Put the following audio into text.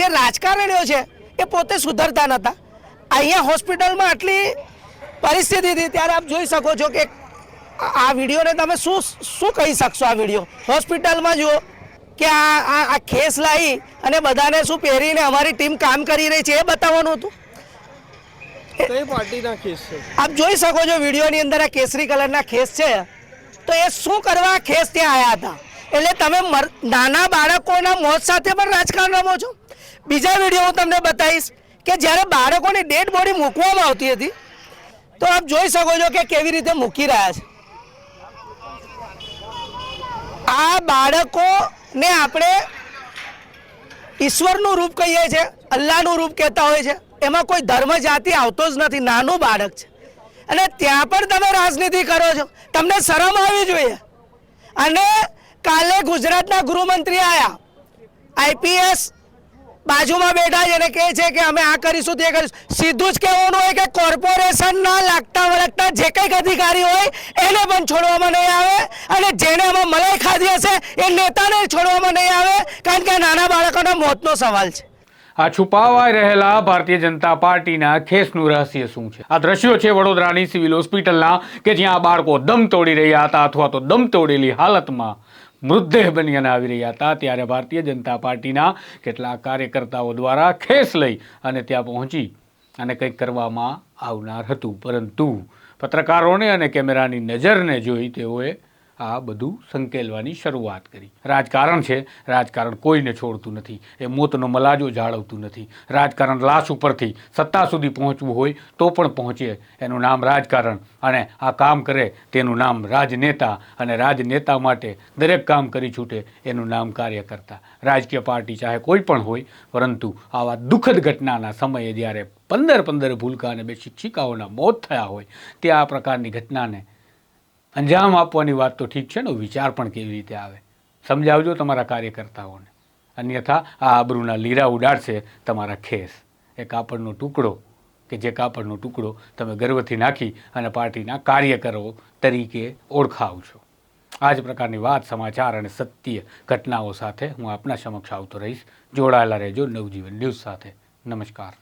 જે રાજકારણીઓ છે એ પોતે સુધરતા નહોતા અહીંયા હોસ્પિટલમાં આટલી પરિસ્થિતિ હતી ત્યારે આપ જોઈ શકો છો કે આ- વિડીયોને તમે શું શું કહી શકશો આ વીડિયો? હોસ્પિટલમાં જુઓ કે આ આ આ ખેસ લાવી અને બધાને શું પહેરીને અમારી ટીમ કામ કરી રહી છે એ બતાવવાનું હતું. આપ જોઈ શકો છો વિડીયોની અંદર આ કેસરી કલરના ખેસ છે. તો એ શું કરવા ખેસ ત્યાં આવ્યા હતા? એટલે તમે નાના બાળકોના મોત સાથે પણ રાજકારણ રમો છો. બીજા વીડિયો હું તમને બતાવીશ કે જ્યારે બાળકોની ડેડ બોડી મૂકવામાં આવતી હતી, તો આપ જોઈ શકો છો કે કેવી રીતે મૂકી રહ્યા છે. આ બાળકોને આપણે ઈશ્વરનું રૂપ કહીએ છીએ, અલ્લાહનું રૂપ કહેતા હોય છે. એમાં કોઈ ધર્મ જાતિ આવતો જ નથી, નાનું બાળક છે. અને ત્યાં પણ તમે રાજનીતિ કરો છો. તમને શરમ આવવી જોઈએ. અને કાલે ગુજરાતના ગૃહમંત્રી આવ્યા આઈપીએસ બાજુમાં બેઠા છે અને કહે છે કે અમે આ કરીશું, તે કરીશું. સીધું જ કહેવાનું હોય કે કોર્પોરેશનના લાગતા વળગતા જે કંઈક અધિકારી હોય, એને પણ છોડવામાં નહીં આવે અને જેને અમે મલાઈ ખાધી હશે, એ નેતાને છોડવામાં નહીં આવે, કારણ કે નાના બાળકોના મોતનો સવાલ છે. આ છુપાવાઈ રહેલા ભારતીય જનતા પાર્ટીના ખેસનું રહસ્ય શું છે? આ દ્રશ્યો છે વડોદરાની સિવિલ હોસ્પિટલના, કે જ્યાં બાળકો દમ તોડી રહ્યા હતા અથવા તો દમ તોડેલી હાલતમાં મૃતદેહ બની અને આવી રહ્યા હતા. ત્યારે ભારતીય જનતા પાર્ટીના કેટલાક કાર્યકર્તાઓ દ્વારા ખેસ લઈ અને ત્યાં પહોંચી અને કંઈક કરવામાં આવનાર હતું. પરંતુ પત્રકારોને અને કેમેરાની નજરને જોઈ તેઓએ આ બધું સંકેલવાની શરૂઆત કરી. રાજકારણ છે, રાજકારણ કોઈને છોડતું નથી. એ મોતનો મલાજો જાળવતું નથી. રાજકારણ લાશ ઉપરથી સત્તા સુધી પહોંચવું હોય તો પણ પહોંચે. એનું નામ રાજકારણ અને આ કામ કરે તેનું નામ રાજનેતા અને રાજનેતા માટે દરેક કામ કરી છૂટે એનું નામ કાર્યકર્તા. રાજકીય પાર્ટી ચાહે કોઈ પણ હોય, પરંતુ આવા દુઃખદ ઘટનાના સમયે જ્યારે પંદર પંદર ભૂલકા અને બે શિક્ષિકાઓના મોત થયા હોય, તે આ પ્રકારની ઘટનાને અંજામ આપવાની વાત તો ઠીક છે ને, વિચાર પણ કેવી રીતે આવે? સમજાવજો તમારા કાર્યકર્તાઓને. અન્યથા આ આબરૂના લીરા ઉડાડશે તમારા ખેસ. એ કાપડનો ટુકડો કે જે કાપડનો ટુકડો તમે ગર્વથી નાખી અને પાર્ટીના કાર્યકરો તરીકે ઓળખાવ છો. આ જ પ્રકારની વાત, સમાચાર અને સત્ય ઘટનાઓ સાથે હું આપના સમક્ષ આવતો રહીશ. જોડાયેલા રહેજો નવજીવન ન્યૂઝ સાથે. નમસ્કાર.